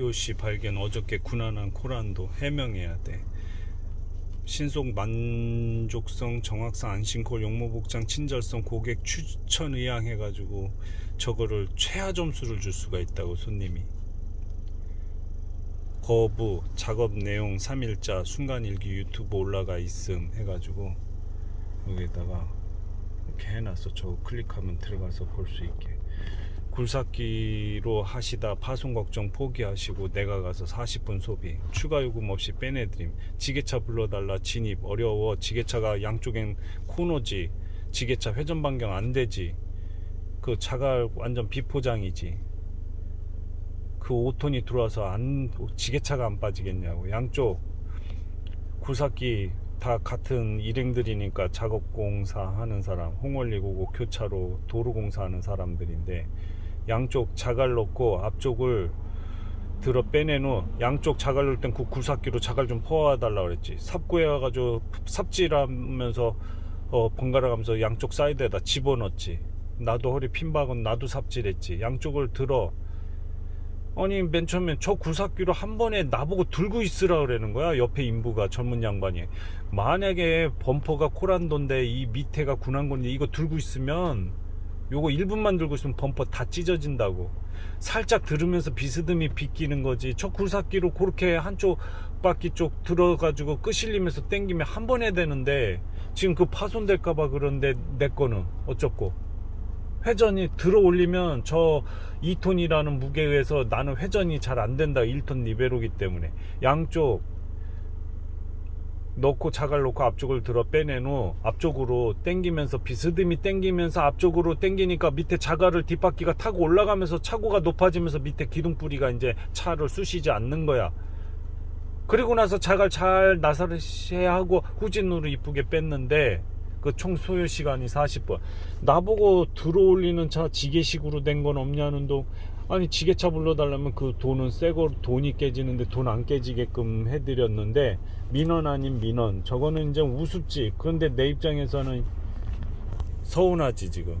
요시 발견 어저께 군한한 코란도 해명해야 돼. 신속 만족성 정확성 안심콜 용모복장 친절성 고객 추천 의향 해가지고 저거를 최하 점수를 줄 수가 있다고 손님이 거부 작업 내용 3일자 순간일기 유튜브 올라가 있음 해가지고 여기다가 이렇게 해놨어 저거 클릭하면 들어가서 볼 수 있게 굴삭기로 하시다 파손 걱정 포기하시고 내가 가서 40분 소비 추가 요금 없이 빼내드림 지게차 불러달라 진입 어려워 지게차가 양쪽엔 코너지 지게차 회전 반경 안 되지 그 차가 완전 비포장이지. 그 5톤이 들어와서 안 지게차가 안 빠지겠냐고. 양쪽 굴삭기 다 같은 일행들이니까 작업공사 하는 사람 홍월리 고고 교차로 도로공사 하는 사람들인데 양쪽 자갈 넣고 앞쪽을 들어 빼내놓 양쪽 자갈 넣을 땐 그 굴삭기로 자갈 좀 퍼와달라 그랬지. 삽구해가지고 삽질하면서 어, 번갈아 가면서 양쪽 사이드에다 집어넣었지. 나도 허리 핀 박은 나도 삽질했지. 양쪽을 들어. 아니 맨 처음엔 저 굴삭기로 한 번에 나보고 들고 있으라 그러는 거야 옆에 인부가 젊은 양반이. 만약에 범퍼가 코란도인데 이 밑에가 군한건데 이거 들고 있으면 요거 1분만 들고 있으면 범퍼 다 찢어진다고. 살짝 들으면서 비스듬히 비끼는 거지. 저 굴삭기로 그렇게 한쪽 바퀴 쪽 들어가지고 끄실리면서 땡기면 한 번 해야 되는데 지금 그 파손될까봐 그런데 내 거는 어쩌고 회전이 들어 올리면 저 2톤이라는 무게에 의해서 나는 회전이 잘 안 된다. 1톤 리베로기 때문에. 양쪽 넣고 자갈 놓고 앞쪽을 들어 빼내놓 앞쪽으로 당기면서 비스듬히 당기면서 앞쪽으로 당기니까 밑에 자갈을 뒷바퀴가 타고 올라가면서 차고가 높아지면서 밑에 기둥뿌리가 이제 차를 쑤시지 않는 거야. 그리고 나서 자갈 잘 나사르시해 하고 후진으로 이쁘게 뺐는데 그 총 소요 시간이 40분. 나보고 들어올리는 차 지게식으로 된 건 없냐는 동 아니 지게차 불러달라면 그 돈은 새거 돈이 깨지는데 돈 안 깨지게끔 해드렸는데 민원 아닌 민원. 저거는 이제 우습지. 그런데 내 입장에서는 서운하지 지금.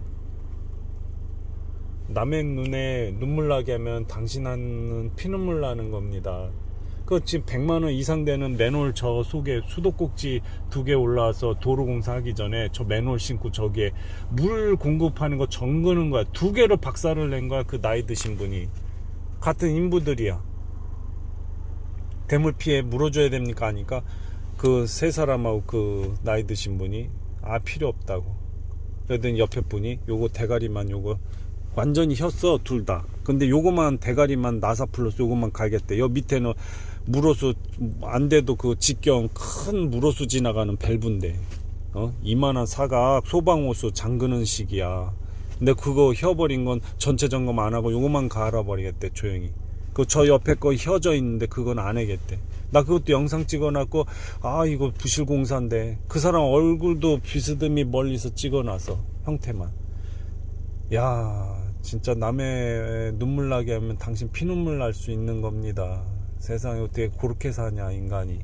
남의 눈에 눈물 나게 하면 당신은 피눈물 나는 겁니다 그 지금 100만 원 이상 되는 맨홀 저 속에 수도꼭지 두 개 올라와서 도로 공사하기 전에 저 맨홀 신고 저기에 물 공급하는 거 정거는 거야. 두 개로 박살을 낸 거야. 그 나이 드신 분이. 같은 인부들이야. 대물 피해 물어줘야 됩니까? 하니까 그 세 사람하고 그 나이 드신 분이 아 필요 없다고. 그러더니 옆에 분이 요거 대가리만 요거 완전히 혔어 둘 다. 근데 요거만 대가리만 나사 플러스 요거만 갈겠대. 요 밑에는 물호수 안 돼도 그 직경 큰 물호수 지나가는 밸브인데 어 이만한 사각 소방호수 잠그는 식이야. 근데 그거 혀버린 건 전체 점검 안 하고 요거만 갈아버리겠대 조용히. 그 저 옆에 거 혀져 있는데 그건 안 해겠대. 나 그것도 영상 찍어놨고 아 이거 부실공사인데 그 사람 얼굴도 비스듬히 멀리서 찍어놔서 형태만. 야 진짜 남의 눈물 나게 하면 당신 피눈물 날 수 있는 겁니다. 세상에 어떻게 그렇게 사냐 인간이.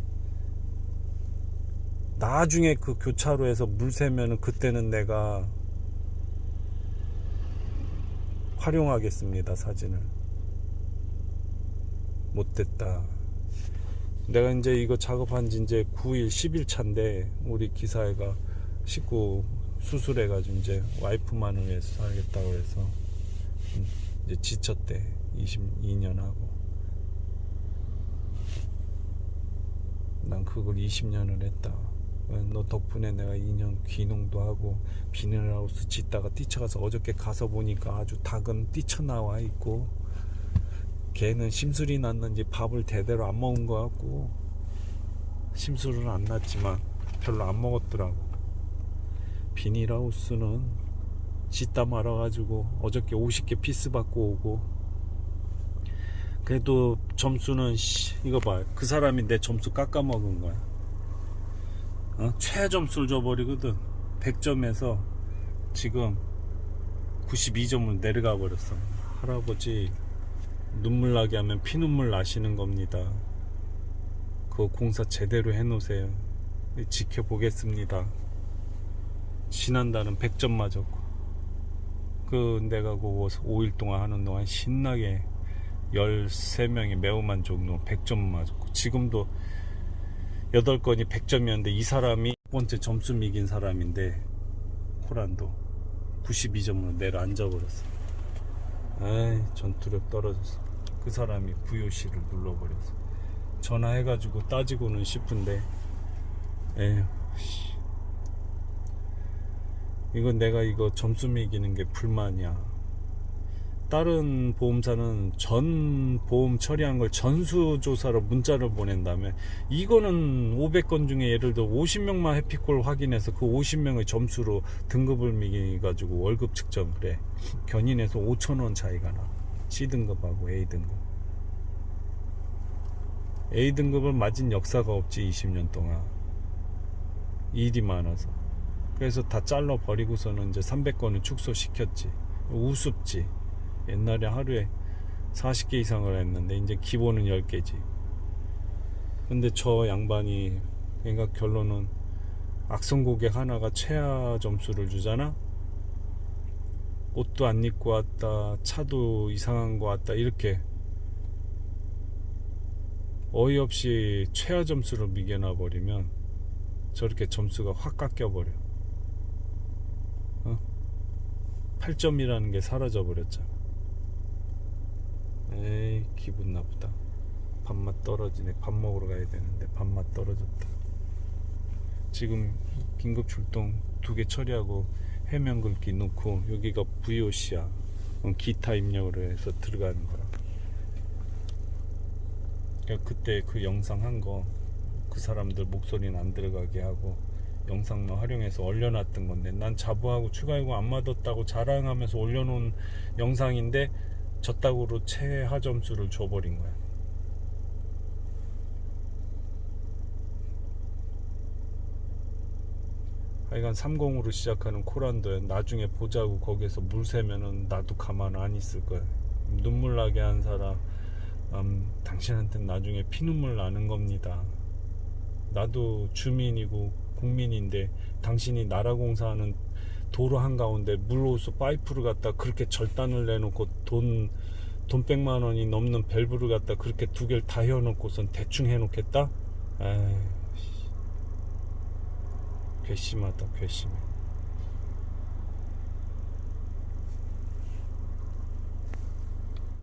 나중에 그 교차로에서 물 새면은 그때는 내가 활용하겠습니다 사진을. 못됐다. 내가 이제 이거 작업한 지 이제 9일 10일 차인데 우리 기사애가 식구 수술해가지고 이제 와이프만을 위해서 살겠다고 해서 음, 이제 지쳤대. 22년 하고. 난 그걸 20년을 했다. 어, 너 덕분에 내가 2년 귀농도 하고 비닐하우스 짓다가 뛰쳐가서 어저께 가서 보니까 아주 닭은 뛰쳐나와 있고 걔는 심술이 났는지 밥을 대대로 안 먹은 것 같고 심술은 안 났지만 별로 안 먹었더라고. 비닐하우스는 짓다 말아가지고 어저께 50개 피스 받고 오고. 그래도 점수는 씨, 이거 봐 그 사람이 내 점수 깎아 먹은 거야. 어? 최하 점수를 줘버리거든. 100점에서 지금 92점을 내려가 버렸어. 할아버지 눈물 나게 하면 피눈물 나시는 겁니다. 그 공사 제대로 해놓으세요. 지켜보겠습니다. 지난달은 100점 맞았고 그 내가 그 5일 동안 하는 동안 신나게 13명이 매우만 종로 100점 맞았고 지금도 8건이 100점이었는데 이 사람이 첫 번째 점수 미긴 사람인데 코란도 92점으로 내려앉아 버렸어. 아이 전투력 떨어졌어. 그 사람이 VOC를 눌러버렸어. 전화해가지고 따지고는 싶은데 에휴 씨. 이건 내가 이거 점수 매기는 게 불만이야. 다른 보험사는 전 보험 처리한 걸 전수조사로 문자를 보낸 다음에 이거는 500건 중에 예를 들어 50명만 해피콜 확인해서 그 50명의 점수로 등급을 매겨가지고 월급 측정을 해 견인해서 5천원 차이가 나. C등급하고 A등급. A등급을 맞은 역사가 없지 20년 동안. 일이 많아서 그래서 다 잘라 버리고서는 이제 300건을 축소시켰지. 우습지. 옛날에 하루에 40개 이상을 했는데 이제 기본은 10개지. 근데 저 양반이 그러니까 결론은 악성 고객 하나가 최하 점수를 주잖아? 옷도 안 입고 왔다 차도 이상한 거 왔다 이렇게. 어이없이 최하 점수를 미겨놔 버리면 저렇게 점수가 확 깎여 버려 어? 8점이라는 게 사라져 버렸잖아 에이 기분 나쁘다. 밥맛 떨어지네. 밥 먹으러 가야 되는데 밥맛 떨어졌다. 지금 긴급 출동 두 개 처리하고 해면 긁기 넣고 여기가 VOC야. 기타 입력을 해서 들어가는 거라. 그러니까 그때 그 영상 한 거 그 사람들 목소리는 안 들어가게 하고 영상만 활용해서 올려놨던 건데 난 자부하고 추가이고 안 맞았다고 자랑하면서 올려놓은 영상인데 저따구로 최하 점수를 줘버린 거야. 하여간 30으로 시작하는 코란도에 나중에 보자고 거기에서 물 새면은 나도 가만 안 있을 거야. 눈물 나게 한 사람, 음, 당신한테는 나중에 피눈물 나는 겁니다. 나도 주민이고 국민인데 당신이 나라 공사하는 도로 한가운데 물호수 파이프를 갖다 그렇게 절단을 내놓고 돈, 돈 백만 원이 넘는 밸브를 갖다 그렇게 두 개를 다 해놓고선 대충 해놓겠다? 에이, 괘씸하다, 괘씸해.